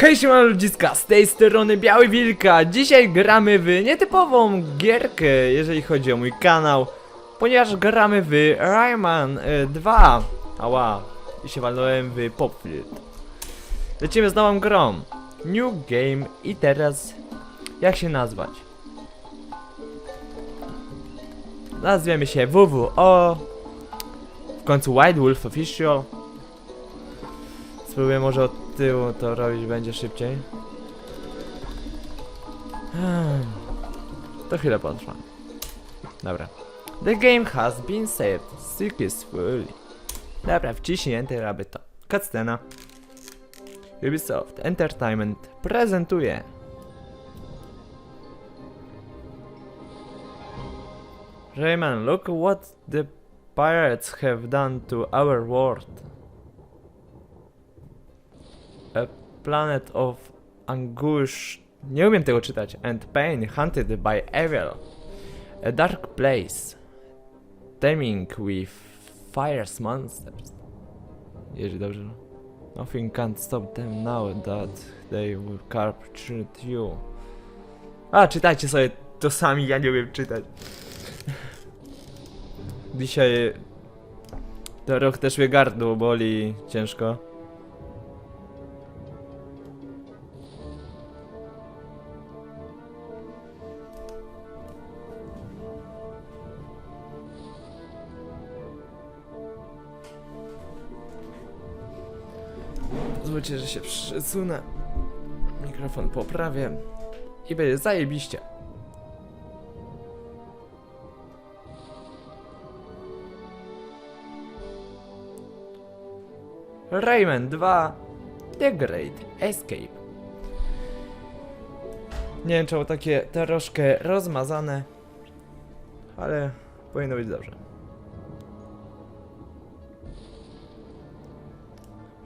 Hej siema ludziska, z tej strony Biały Wilka. Dzisiaj gramy w nietypową gierkę, jeżeli chodzi o mój kanał, ponieważ gramy w Rayman y, 2. Ała, i się walnąłem w Popflit. Lecimy z nową grą. New Game i teraz, jak się nazwać? Nazwiemy się WWO. W końcu White Wolf Official. Spróbuję może od tyłu to robić będzie szybciej. To chwilę potrwa. Dobra. The game has been saved successfully. Dobra, wciśnięty aby to. Cutscena. Ubisoft Entertainment prezentuje. Rayman, look what the pirates have done to our world. Planet of anguish. Nie umiem tego czytać. And pain hunted by evil. A dark place. Teeming with fires monsters. Jeżeli dobrze. Nothing can't stop them now that they will capture you. A, czytajcie sobie to sami, ja nie umiem czytać. Dzisiaj to rok też mnie gardło boli ciężko. Pozwólcie, że się przesunę. Mikrofon poprawię. I będzie zajebiście. Rayman 2 The Great Escape. Nie wiem, czemu takie troszkę rozmazane, ale powinno być dobrze.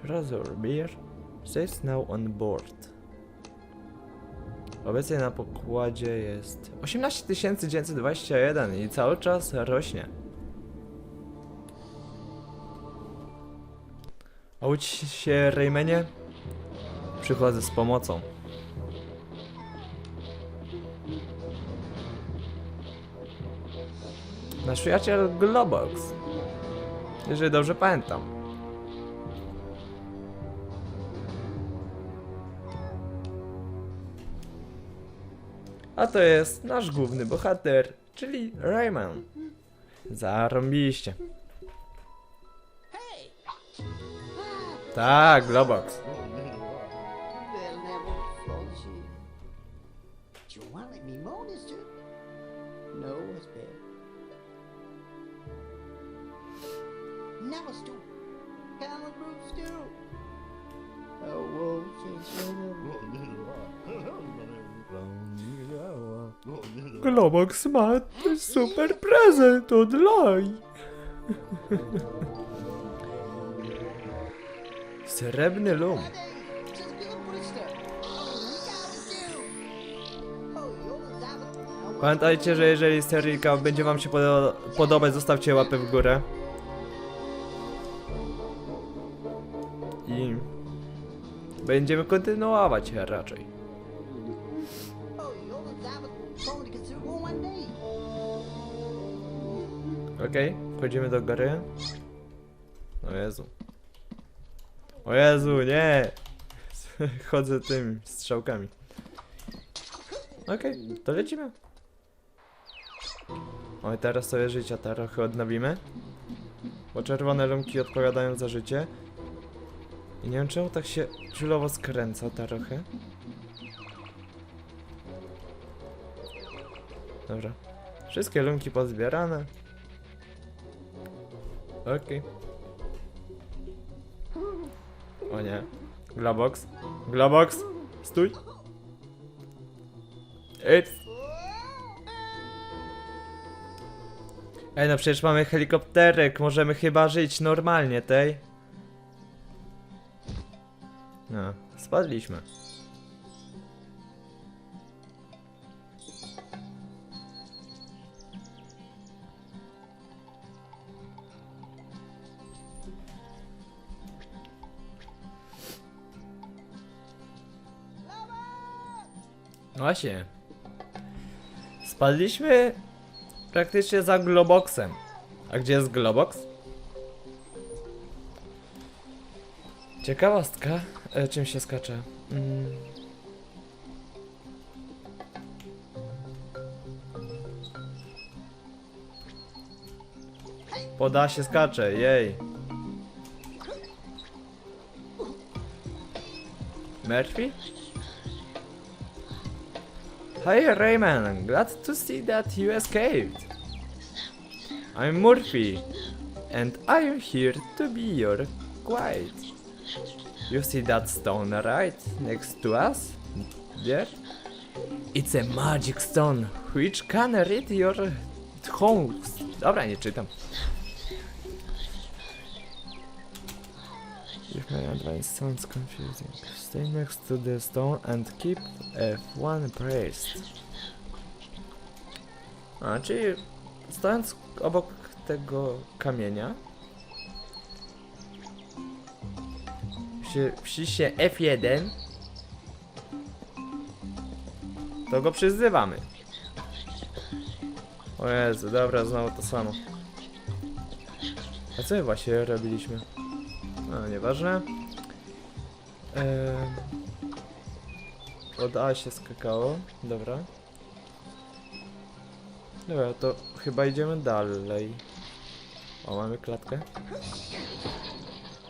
Razor Beer says now on board. Obecnie na pokładzie jest 18921 i cały czas rośnie. Łudź się, Raymanie? Przychodzę z pomocą. Nasz przyjaciel Globox. Jeżeli dobrze pamiętam. A to jest nasz główny bohater, czyli Rayman. Zarąbiście. Tak, Globox. Oh, Globox ma super prezent od Laj. Srebrny lum. Pamiętajcie, że jeżeli seryjka będzie wam się podo podobać, zostawcie łapę w górę. I będziemy kontynuować raczej. Okej, wchodzimy do gry. O Jezu. O Jezu, nie! Chodzę tymi strzałkami. Okej, to lecimy. Oj, teraz sobie życia trochę odnowimy. Bo czerwone lumki odpowiadają za życie. I nie wiem czemu tak się ciulowo skręca trochę. Dobra. Wszystkie lumki pozbierane. Okej. O nie. Globox. Globox. Stój. It's... Ej, no przecież mamy helikopterek, możemy chyba żyć normalnie, tej. No, spadliśmy. Właśnie. Spadliśmy praktycznie za Globoxem. A gdzie jest Globox? Ciekawostka. E, czym się skacze? Mm. Poda się skacze, jej. Murphy? Hi Rayman, glad to see that you escaped. I'm Murphy, and I'm here to be your guide. You see that stone right next to us? There? It's a magic stone, which can read your thoughts. Dobra, nie czytam. If my advice sounds confusing, stay next to the stone and keep F1 pressed. A, czyli stojąc obok tego kamienia, wciśnie F1, to go przyzywamy. O Jezu, dobra, znowu to samo. A co my właśnie robiliśmy? No, nieważne. Od A się skakało, dobra. Dobra, to chyba idziemy dalej. O, mamy klatkę.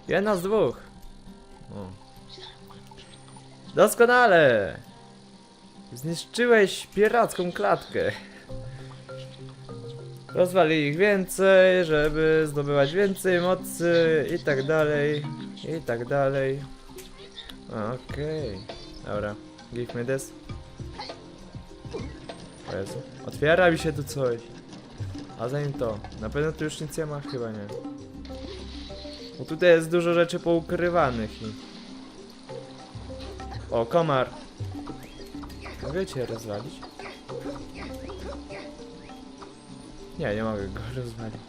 Jedna z dwóch. O. Doskonale! Zniszczyłeś piracką klatkę. Rozwali ich więcej, żeby zdobywać więcej mocy i tak dalej, i tak dalej. Okej, dobra, give me this. O Jezu, otwiera mi się tu coś. A zanim to, na pewno tu już nic nie ma? Chyba nie. Bo tutaj jest dużo rzeczy poukrywanych i... O, komar! Mogę cię rozwalić? Nie, nie mogę go rozwalić.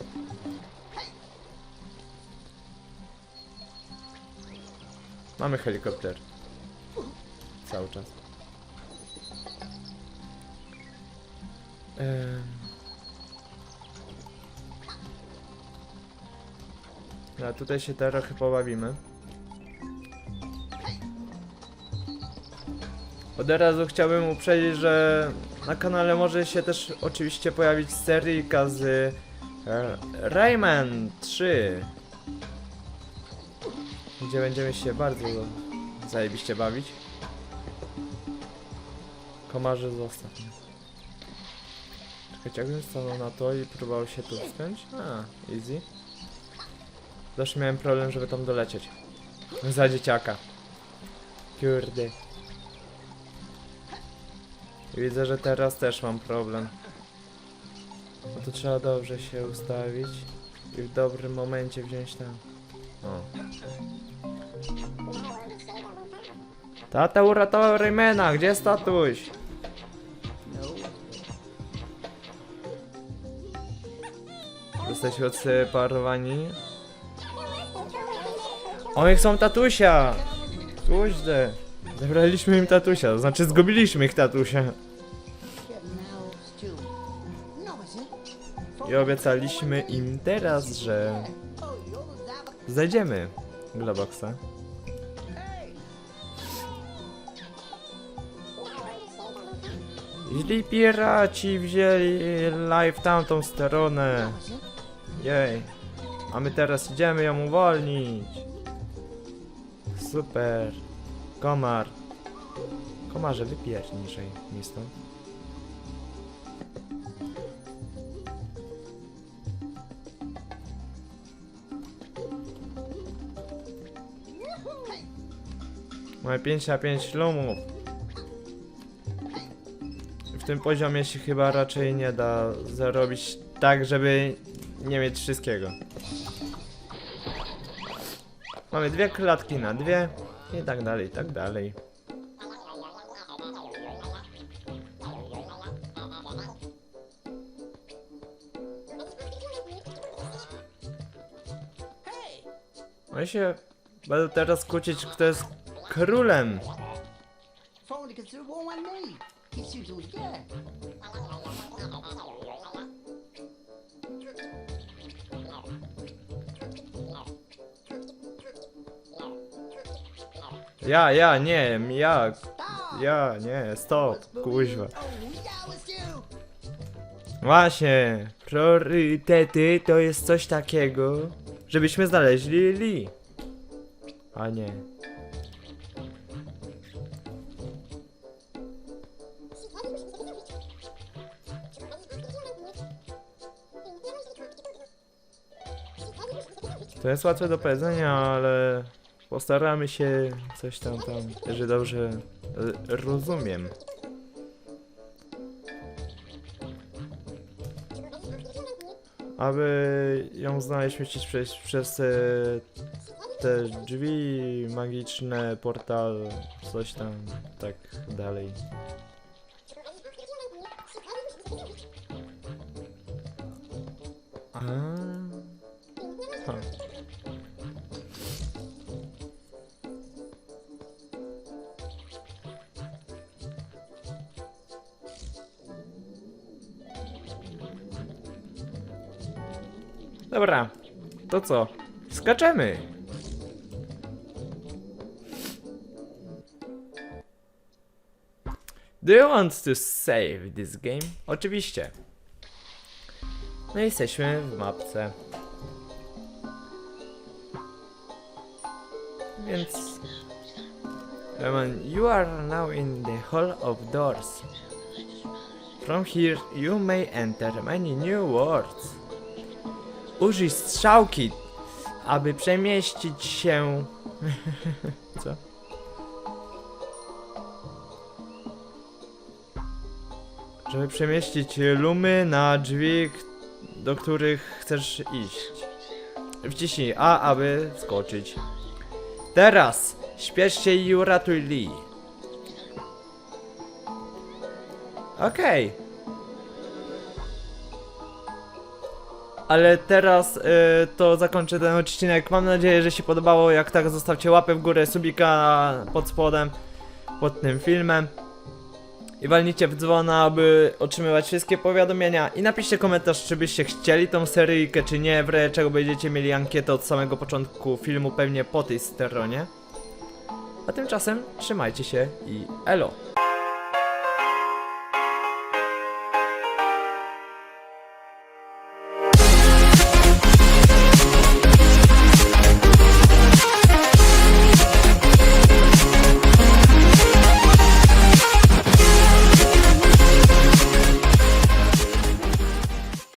Mamy helikopter. Cały czas. Em. No, tutaj się trochę pobawimy. Od razu chciałbym uprzedzić, że na kanale może się też oczywiście pojawić seryjka z e, Rayman 3 gdzie będziemy się bardzo zajebiście bawić. Komarze zostaw. Czekajcie, jakbym stanął na to i próbował się tu wspiąć? A, easy. Zawsze miałem problem, żeby tam dolecieć. Za dzieciaka. Kurde. Widzę, że teraz też mam problem. No to trzeba dobrze się ustawić i w dobrym momencie wziąć ten. O. Tata uratował Raymana, gdzie jest tatuś? No. Jesteśmy odseparowani. Oni chcą tatusia! Kuźde. Zabraliśmy im tatusia, znaczy zgubiliśmy ich tatusia. I obiecaliśmy im teraz, że znajdziemy Globoxa. Źli piraci wzięli live tamtą stronę. Jej. A my teraz idziemy ją uwolnić. Super. Komar. Komarze, wypierz niżej mi stąd. Mamy 5 na 5 lumów. W tym poziomie się chyba raczej nie da zarobić tak, żeby nie mieć wszystkiego. Mamy dwie klatki na dwie i tak dalej, i tak dalej. No się będę teraz kłócić, kto jest królem. Ja, ja, nie, ja, ja, nie, stop, kuźwa. Właśnie, priorytety to jest coś takiego, żebyśmy znaleźli Lee. A nie. To jest łatwe do powiedzenia, ale postaramy się coś tam tam, jeżeli dobrze e, rozumiem. Aby ją znaleźć, musisz przejść przez e, te drzwi magiczne, portal, coś tam, tak dalej. A. Dobra, to co? Skaczemy! Do you want to save this game? Oczywiście. No i jesteśmy w mapce. Więc... Lemon, you are now in the Hall of Doors. From here you may enter many new worlds. Użyj strzałki, aby przemieścić się... Co? Żeby przemieścić lumy na drzwi, do których chcesz iść. Wciśnij A, aby skoczyć. Teraz śpiesz się i uratuj Lee. Okej. Ale teraz y, to zakończę ten odcinek. Mam nadzieję, że się podobało. Jak tak, zostawcie łapę w górę, subika pod spodem, pod tym filmem. I walnijcie w dzwona, aby otrzymywać wszystkie powiadomienia. I napiszcie komentarz, czy byście chcieli tą seryjkę, czy nie. W razie czego będziecie mieli ankietę od samego początku filmu, pewnie po tej stronie. A tymczasem trzymajcie się i elo.